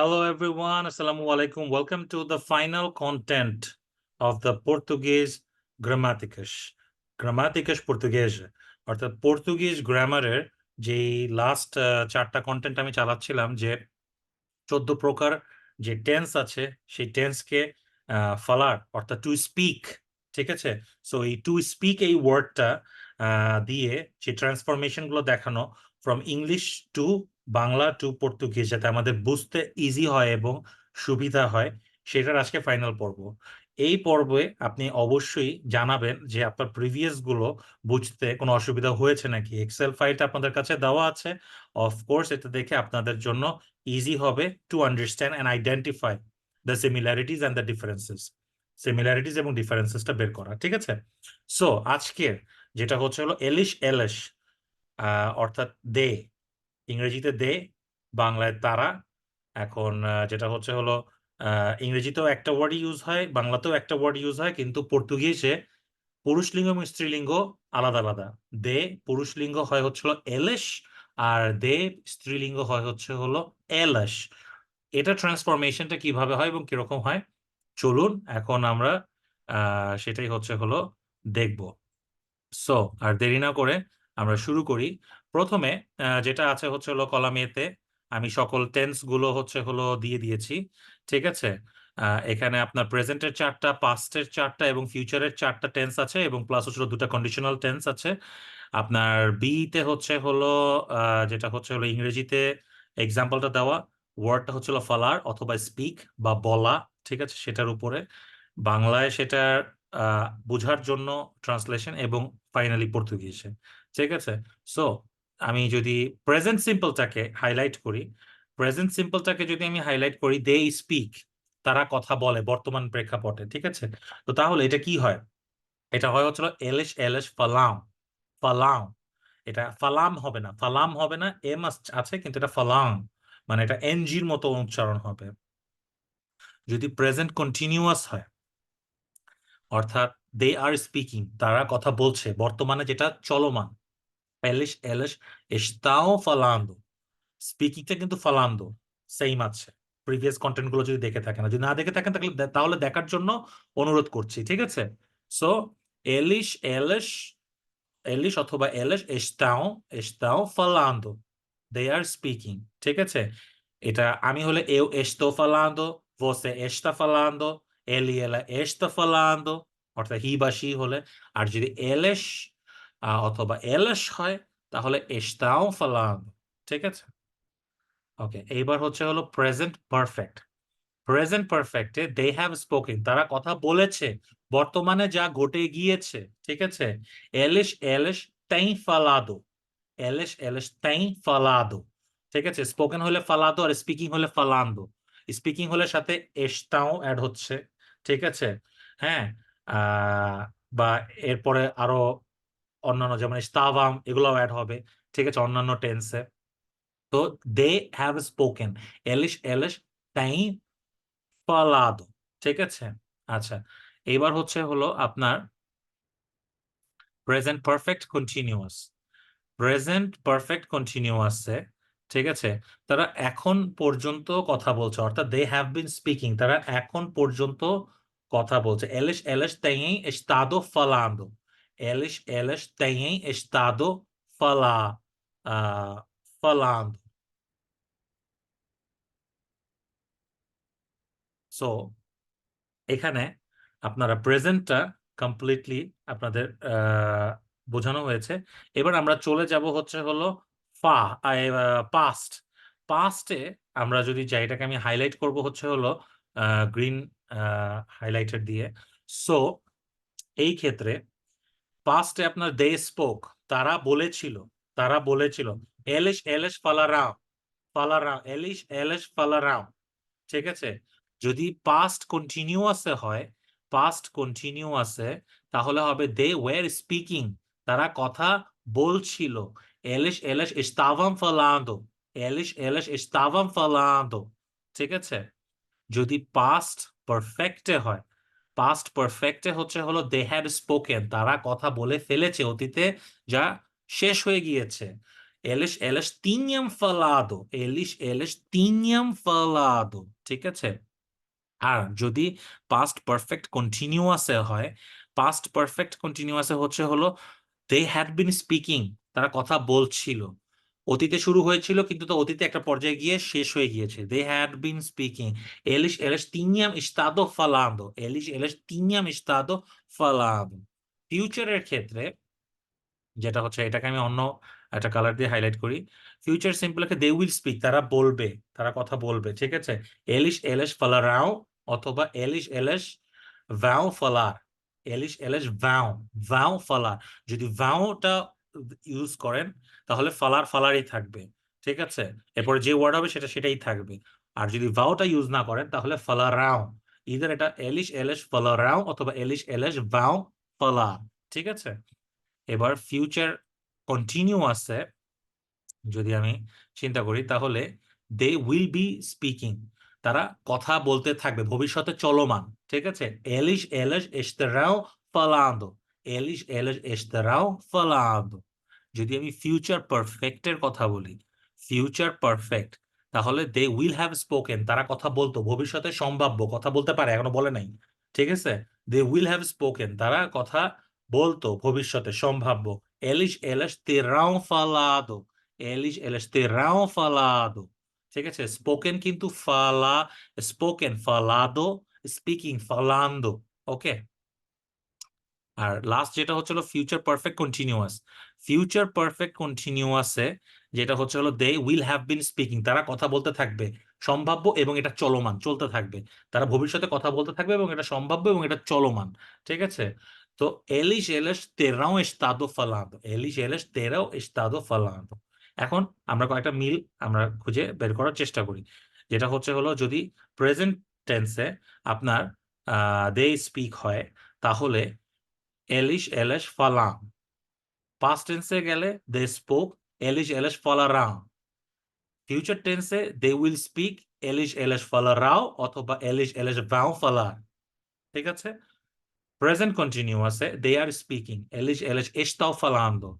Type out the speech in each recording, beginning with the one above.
Hello, everyone. Assalamu alaikum. Welcome to the final content of the Portuguese Grammaticas. Grammaticas Portuguese অর্থাৎ Portuguese গ্রামারের যে last চারটা content আমি চালাচ্ছিলাম যে চোদ্দ প্রকার যে টেন্স আছে সেই টেন্সকে ফালার অর্থাৎ টু স্পিক ঠিক আছে সো এই টু স্পিক এই ওয়ার্ডটা দিয়ে যে ট্রান্সফরমেশনগুলো দেখানো from English to Bangla to Portuguese যাতে আমাদের বুঝতে ইজি হয় এবং সুবিধা হয়, সেটার আজকে ফাইনাল পর্ব। এই পর্বে আপনি অবশ্যই জানাবেন যে আপনার প্রিভিয়াসগুলো বুঝতে কোনো অসুবিধা হয়েছে নাকি? এক্সেল ফাইলটা আপনাদের কাছে দেওয়া আছে। অফকোর্স এটা দেখে আপনাদের জন্য ইজি হবে to understand and identify the similarities and the differences similarities এবং ডিফারেন্সেসটা বের করা, ঠিক আছে? সো আজকের যেটা হচ্ছে হলো এলিশ এলেশ অর্থাৎ দে ইংরেজিতে দে, বাংলায় তারা। এখন যেটা হচ্ছে হলো ইংরেজিতেও একটা ওয়ার্ড ইউজ হয়, বাংলাতেও একটা ওয়ার্ড ইউজ হয়, কিন্তু পর্তুগিজে পুরুষলিঙ্গ এবং স্ত্রীলিঙ্গ আলাদা আলাদা। দে পুরুষলিঙ্গ হয় হচ্ছে হলো এলেশ, আর দে স্ত্রীলিঙ্গ হয় হচ্ছে হলো এলাস এটা ট্রান্সফরমেশনটা কীভাবে হয় এবং কীরকম হয়? চলুন, এখন আমরা সেটাই হচ্ছে হলো দেখব। সো আর দেরি না করে আমরা শুরু করি। প্রথমে যেটা আছে হচ্ছে হলো কলাম এতে আমি সকল টেন্সগুলো হচ্ছে হলো দিয়ে দিয়েছি, ঠিক আছে? এখানে আপনার প্রেজেন্টের চারটা পাস্টের চারটা এবং ফিউচারের চারটা টেন্স আছে এবং প্লাস হচ্ছে দুটো কন্ডিশনাল টেন্স আছে। আপনার বিতে হচ্ছে হলো যেটা হচ্ছে হলো ইংরেজিতে এক্সাম্পলটা দেওয়া ওয়ার্ডটা হচ্ছে হলো ফালার অথবা স্পিক বা বলা, ঠিক আছে? সেটার উপরে। বাংলায় সেটার বোঝার জন্য ট্রান্সলেশন এবং ফাইনালি পর্তুগিজে, ঠিক আছে? সো আমি যদি প্রেজেন্ট সিম্পলটাকে হাইলাইট করি প্রেজেন্ট সিম্পলটাকে যদি আমি হাইলাইট করি দে স্পিক তারা কথা বলে বর্তমান প্রেক্ষাপটে, ঠিক আছে? তো তাহলে এটা কি হয়? এটা হয় হচ্ছিল এলিশ এলিশ ফালাম ফালাম এটা ফালাম হবে না ফালাম হবে না এম আছে, কিন্তু এটা ফালাম মানে এটা এনজির মতো উচ্চারণ হবে। যদি প্রেজেন্ট কন্টিনিউয়াস হয়, অর্থাৎ দে আর স্পিকিং তারা কথা বলছে, বর্তমানে যেটা চলমান এলিশ এলিশ এস্তাও ফালান্দো স্পিকিংটা কিন্তু ফালান্দো সেম আছে। প্রিভিয়াস কন্টেন্টগুলো যদি দেখে থাকেন যদি না দেখে থাকেন, তাহলে দেখার জন্য অনুরোধ করছি, ঠিক আছে? সো এলিশ এলিশ এলিশ অথবা এলিশ এস্তাও এস্তাও ফালান্দো দে আর স্পিকিং ঠিক আছে? এটা আমি হলে eu estou falando, você está falando, ele, ela está falando, অর্থাৎ হি বা সি হলে, আর যদি এলেশ অথবা এলেশ হয়, তাহলে estão falando ঠিক আছে? ওকে, এইবার হচ্ছে হলো প্রেজেন্ট পারফেক্ট প্রেজেন্ট পারফেক্টে দে হ্যাভ স্পোকেন তারা কথা বলেছে, বর্তমানে যা ঘটে গিয়েছে, ঠিক আছে? এলিশ এলিশ tem falado এলিশ এলিশ tem falado ঠিক আছে? স্পোকেন হলে ফালাদো আর স্পিকিং হলে ফালান্দো। স্পিকিং হলে সাথে এস্তাও অ্যাড হচ্ছে, ঠিক আছে? হ্যাঁ বা এরপরে আরও অন্যান্য যেমন স্তাভাম, এগুলোও অ্যাড হবে। ঠিক আছে, অন্যান্য টেন্সে তো দে হ্যাভ স্পোকেন এলিশ এলিশ তাই ফালাদো। ঠিক আছে? আচ্ছা এবার হচ্ছে হলো আপনার present perfect continuous present perfect কন্টিনিউয়াসে ঠিক আছে, তারা এখন পর্যন্ত কথা বলছে, অর্থাৎ দে হ্যাভ বিন স্পিকিং তারা এখন পর্যন্ত কথা বলছে। এলিশ এলিশ têm estado falando eles elas têm estado fala ah, falando. So এখানে আপনারা প্রেজেন্টটা কমপ্লিটলি আপনাদের বোঝানো হয়েছে। এবার আমরা চলে যাব হচ্ছে হলো ফা পাস্ট পাস্টে আমরা যদি যাই এটাকে আমি হাইলাইট করব হচ্ছে হলো গ্রিন হাইলাইটার দিয়ে। সো এই ক্ষেত্রে পাস্টে আপনার দে স্পোক তারা বলেছিল তারা বলেছিল, এলিশ এলিশ ফালারাও ফালারাও এলিশ এলিশ ফালারাও ঠিক আছে? যদি পাস্ট কন্টিনিউয়াসে হয় পাস্ট কন্টিনিউয়াসে তাহলে হবে দে ওয়ার স্পিকিং তারা কথা বলছিল। এলিশ এলিশ estavam falando এলিশ এলিশ estavam falando ঠিক আছে? যদি পাস্ট পারফেক্টে হয় পাস্ট পারফেক্টে হচ্ছে হলো দে হ্যাড স্পোকেন তারা কথা বলে ফেলেছে অতীতে, যা শেষ হয়ে গিয়েছে। eles elas tinham falado eles elas tinham falado ঠিক আছে? আর যদি পাস্ট পারফেক্ট কন্টিনিউয়াসে হয় পাস্ট পারফেক্ট কন্টিনিউয়াসে হচ্ছে হলো দে হ্যাড বিন স্পিকিং তারা কথা বলছিল। অতীতে শুরু হয়েছিল, কিন্তু তো অতীতে একটা পর্যায়ে গিয়ে শেষ হয়ে গিয়েছে। They had been speaking English English tinham estado falando English English tinham estado falando ফিউচারের ক্ষেত্রে, যেটা হচ্ছে, এটাকে আমি অন্য একটা কালার দিয়ে হাইলাইট করি। ফিউচার সিম্পলকে দে উইল স্পিক তারা বলবে, তারা কথা বলবে, ঠিক আছে? এলিশ এলিশ ফালারাও অথবা এলিশ এলিশ ভ্যাও ফালার এলিশ এলিশ ভ্যাও ভ্যাও ফালার যদি ভ্যাওটা ইউজ করেন, তাহলে ফালার ফালারই থাকবে, ঠিক আছে? এরপরে যে ওয়ার্ড হবে সেটা, সেটাই থাকবে। আর যদি ভাওটা ইউজ না করেন, তাহলে ফালারাও ইদার এটা এলিশ এলিশ ফালারাও অথবা এলিশ এলিশ ভাও ফালার ঠিক আছে? এবার ফিউচার কন্টিনিউ আছে, যদি আমি চিন্তা করি, তাহলে দে উইল বি স্পিকিং তারা কথা বলতে থাকবে, ভবিষ্যতে চলমান, ঠিক আছে? এলিশ এলিশ estarão falando এলিশ এলিশ estarão falando যদি আমি ফিউচার পারফেক্টের কথা বলি ফিউচার পারফেক্ট তাহলে দে উইল হ্যাভ স্পোকেন তারা কথা বলতো, ভবিষ্যতে সম্ভাব্য, কথা বলতে পারে, এখনও বলে নাই, ঠিক আছে? দে উইল হ্যাভ স্পোকেন তারা কথা বলতো, ভবিষ্যতে সম্ভাব্য। এলিশ এলিশ terão falado এলিশ এলিশ terão falado ঠিক আছে? স্পোকেন কিন্তু ফালা স্পোকেন ফালাদো স্পিকিং ফালান্দো ওকে আর লাস্ট যেটা হচ্ছে হলো future perfect continuous future perfect কন্টিনিউয়াসে যেটা হচ্ছে হলো they will have been speaking তারা কথা বলতে থাকবে, সম্ভাব্য এবং এটা চলমান, চলতে থাকবে। তারা ভবিষ্যতে কথা বলতে থাকবে এবং এটা সম্ভাব্য এবং এটা চলমান, ঠিক আছে? তো এলিশ এলেশ তেরাও এস্তাদো ফালাদো, এলিশ এলেশ তেরাও এস্তাদো ফালাদো। এখন আমরা কয়েকটা মিল আমরা খুঁজে বের করার চেষ্টা করি। যেটা হচ্ছে হলো যদি প্রেজেন্ট টেন্সে আপনার দে স্পিক হয়, তাহলে এলিশ এলেশ ফালাম পাস্ট টেন্সে গেলে দে স্পোক এলিশ এলেশ ফালারাম ফিউচার টেন্সে দে উইল স্পিক এলিশ এলেশ ফালারাও অথবা এলিশ এলেশ ভাও ফালার ঠিক আছে? প্রেজেন্ট কন্টিনিউয়াসে দে আর স্পিকিং এলিশ এলেশ এস্তাও ফালান্দো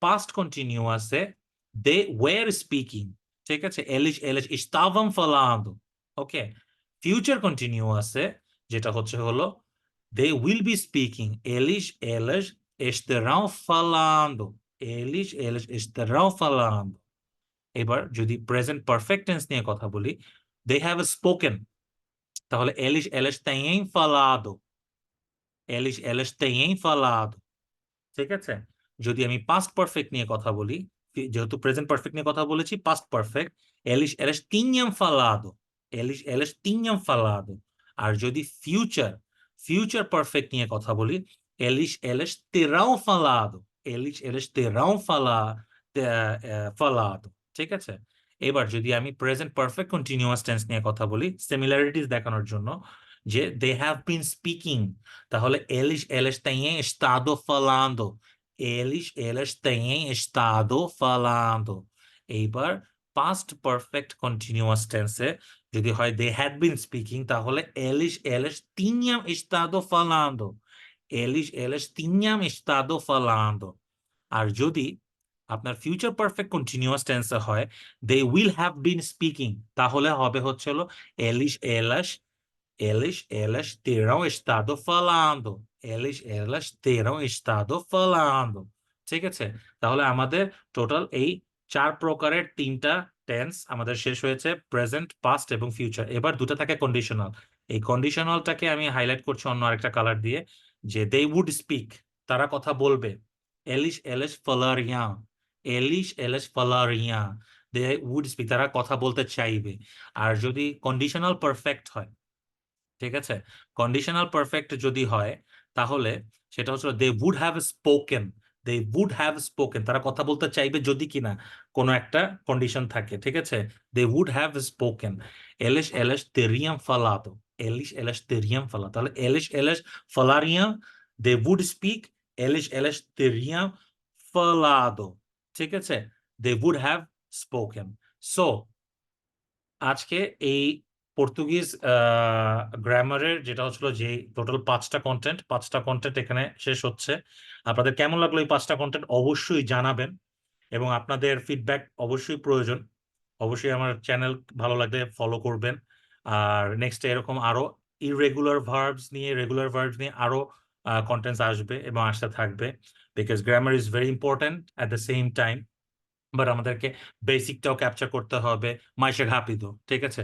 পাস্ট কন্টিনিউয়াসে দে ওয়ার স্পিকিং ঠিক আছে? এলিশ এলিশ estavam falando ওকে ফিউচার কন্টিনিউয়াসে যেটা হচ্ছে হলো they will be speaking eles elas estarão falando eles elas estarão falando এবার যদি প্রেজেন্ট পারফেক্ট টেন্স নিয়ে কথা বলি they have spoken তাহলে eles elas têm falado eles elas têm falado ঠিক আছে যদি আমি পাস্ট পারফেক্ট নিয়ে কথা বলি যেহেতু প্রেজেন্ট পারফেক্ট নিয়ে কথা বলেছি past perfect eles elas tinham falado eles elas tinham falado আর যদি ফিউচার ফিউচার পারফেক্ট নিয়ে কথা বলি eles elas terão falado eles elas terão আহ, falado ঠিক আছে? এবার যদি আমি প্রেজেন্ট পারফেক্ট কন্টিনিউয়াস টেন্স নিয়ে কথা বলি সিমিলারিটিস দেখানোর জন্য যে দে হ্যাভ বিন স্পিকিং তাহলে eles elas têm estado falando eles elas têm estado falando এইবার পাস্ট পারফেক্ট কন্টিনিউয়াস টেন্সে Ele vai, they had been speaking, tá? Eles, elas tinham estado falando. Eles, elas তিনিয়াম ইস্তাদো falando. আর যদি আপনার future perfect continuous টেন্সে হয় they will have been speaking তাহলে হবে হচ্ছিল এলিশ এলাস এলিশ এলাস তেরো ইস্তাদো ফালান্দো এলিশ এলাস তেরো ইস্তাদো ফালান্দো ঠিক আছে তাহলে আমাদের টোটাল এই চার প্রকারের তিনটা টেন্স আমাদের শেষ হয়েছে প্রেজেন্ট পাস্ট এবং ফিউচার এবার দুটো থাকে কন্ডিশনাল এই কন্ডিশনালটাকে আমি হাইলাইট করছি অন্য আরেকটা কালার দিয়ে, যে দে উড স্পিক তারা কথা বলবে। এলিশ এলিশ ফলারিয়া এলিশ এলিশ ফলারিয়া দে উড স্পিক তারা কথা বলতে চাইবে। আর যদি কন্ডিশনাল পারফেক্ট হয়, ঠিক আছে? কন্ডিশনাল পারফেক্ট যদি হয়, তাহলে সেটা হচ্ছে they would have spoken they would have spoken তারা কথা বলতে চাইবে যদি কিনা কোনো একটা কন্ডিশন থাকে, ঠিক আছে? দে উড হ্যাভ স্পোকেন এলিশ এলিশ তেরিয়াম ফালাতো এলিশ এলিশ তেরিয়াম ফালা তাহলে এলিশ এলিশ ফালারিয়াম দে উড স্পিক এলিশ এলিশ তেরিয়াম ফালাদো ঠিক আছে? They would have spoken so আজকে এই পর্তুগিজ গ্রামারের যেটা হচ্ছিল যে টোটাল পাঁচটা কন্টেন্ট পাঁচটা কন্টেন্ট এখানে শেষ হচ্ছে। আপনাদের কেমন লাগল এই পাঁচটা কন্টেন্ট অবশ্যই জানাবেন এবং আপনাদের ফিডব্যাক অবশ্যই প্রয়োজন। অবশ্যই আমার চ্যানেল ভালো লাগলে ফলো করবেন। আর নেক্সট এরকম আরও ইরেগুলার ভার্বস নিয়ে রেগুলার ভার্বস নিয়ে আরও কন্টেন্টস আসবে এবং আসতে থাকবে। Because grammar is very important at the same time but আমাদেরকে বেসিকটাও ক্যাপচার করতে হবে মাইশে ঘাপিত ঠিক আছে?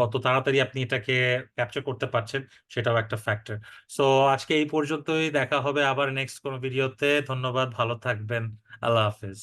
কত তাড়াতাড়ি আপনি এটাকে ক্যাপচার করতে পারছেন সেটাও একটা ফ্যাক্টর সো আজকে এই পর্যন্তই, দেখা হবে আবার নেক্সট কোনো ভিডিওতে ধন্যবাদ, ভালো থাকবেন, আল্লাহ হাফেজ।